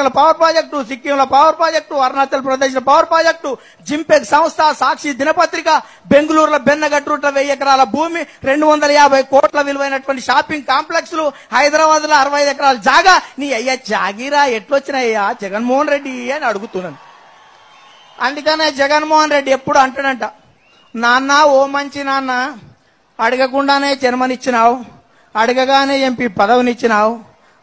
కర్ణాటకలో power project సిక్కింలో power project Arunachal Pradesh power project జింపెక్ సంస్థ సాక్షి దినపత్రిక బెంగళూరులో బెన్నగట్రుట్ల వెయ్యి ఎకరాల భూమి రెండు వందల యాభై కోట్ల విలువైనటువంటి షాపింగ్ కాంప్లెక్స్లు హైదరాబాద్లో అరవై ఎకరాల జాగా. నీ అయ్యా జాగిరా ఎట్లొచ్చినాయ్యా? జగన్మోహన్ రెడ్డి అని అడుగుతున్నాను. అందుకనే జగన్మోహన్ రెడ్డి ఎప్పుడు అంటాడంట నాన్న ఓ మంచి నాన్న అడగకుండానే జన్మనిచ్చినావు అడగగానే ఎంపీ పదవినిచ్చినావు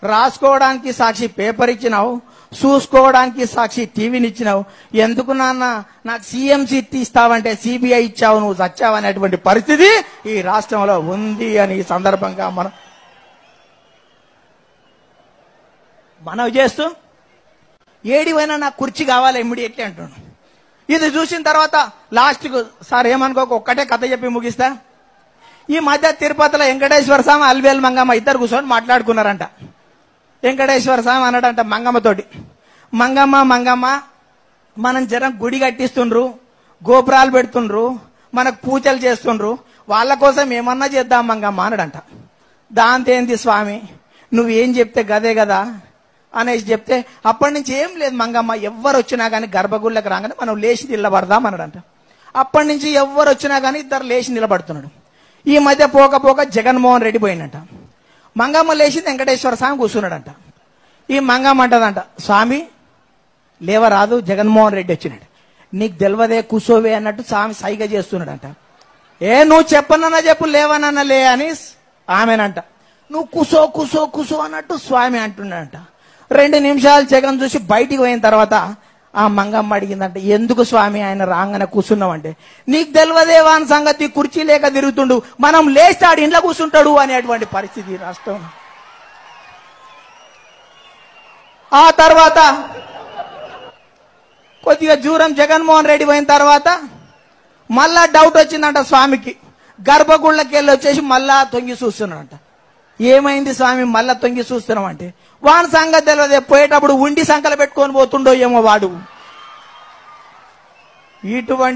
రాసుకోవడానికి సాక్షి పేపర్ ఇచ్చినావు చూసుకోవడానికి సాక్షి టీవీని ఇచ్చినావు. ఎందుకు నాన్న? నాకు సీఎం సీట్ ఇస్తావంటే సిబిఐ ఇచ్చావు నువ్వు చచ్చావు అనేటువంటి పరిస్థితి ఈ రాష్ట్రంలో ఉంది అని ఈ సందర్భంగా మనం మనవి చేస్తూ ఏడివైనా నాకు కుర్చీ కావాలి ఇమ్మీడియట్లీ అంటున్నాను ఇది చూసిన తర్వాత లాస్ట్కు సార్ ఏమనుకోక ఒక్కటే కథ చెప్పి ముగిస్తా. ఈ మధ్య తిరుపతిలో వెంకటేశ్వర స్వామి అల్వేల్ మంగమ్మ ఇద్దరు కూర్చొని మాట్లాడుకున్నారంట. వెంకటేశ్వర స్వామి అన్నాడంట మంగమ్మతోటి. మంగమ్మ మంగమ్మ మనం జనం గుడి కట్టిస్తుండ్రు గోపురాలు పెడుతుండ్రు మనకు పూజలు చేస్తుండ్రు వాళ్ళ కోసం ఏమన్నా చేద్దాం మంగమ్మ అన్నాడంట. దాంతేంది స్వామి నువ్వేం చెప్తే గదే కదా అనేసి చెప్తే అప్పటి నుంచి ఏం లేదు మంగమ్మ ఎవ్వరు వచ్చినా కానీ గర్భగుళ్ళకి రాగానే మనం లేచి నిలబడదాం అన్నాడంట. అప్పటి నుంచి ఎవ్వరు వచ్చినా కానీ ఇద్దరు లేచి నిలబడుతున్నాడు. ఈ మధ్య పోక పోక జగన్మోహన్ రెడ్డి పోయిందంట మంగమ్మ లేచి వెంకటేశ్వర స్వామి కూర్చున్నాడంట. ఈ మంగమ్మ అంటదంట స్వామి లేవరాదు జగన్మోహన్ రెడ్డి వచ్చినాడు. నీకు తెలియదే కూసోవే అన్నట్టు స్వామి సైగ చేస్తున్నాడంట. ఏ నువ్వు చెప్పనన్నా చెప్పు లేవనన్నా లే అని ఆమెనంట. నువ్వు కుసో కుసో కుసో అన్నట్టు స్వామి అంటున్నాడంట. రెండు నిమిషాలు జగన్ చూసి బయటికి పోయిన తర్వాత ఆ మంగమ్మ అడిగిందంట ఎందుకు స్వామి ఆయన రాగానే కూర్చున్నామంటే నీకు తెలియదే వాని సంగతి కుర్చీ లేక తిరుగుతుండు మనం లేస్తాడు ఇంట్లో కూర్చుంటాడు అనేటువంటి పరిస్థితి రాష్ట్రం ఆ తర్వాత కొద్దిగా దూరం జగన్మోహన్ రెడ్డి పోయిన తర్వాత మళ్ళా డౌట్ వచ్చిందంట స్వామికి. గర్భగుళ్ళకి వెళ్ళి వచ్చేసి మళ్ళా తొంగి చూస్తున్నాడంట. ఏమైంది స్వామి? మళ్ళా తొంగి చూస్తున్నాం అంటే వాని సంగతి తెలియదు పోయేటప్పుడు ఉండి సంకలు పెట్టుకొని పోతుండో ఏమో వాడు. ఇటువంటి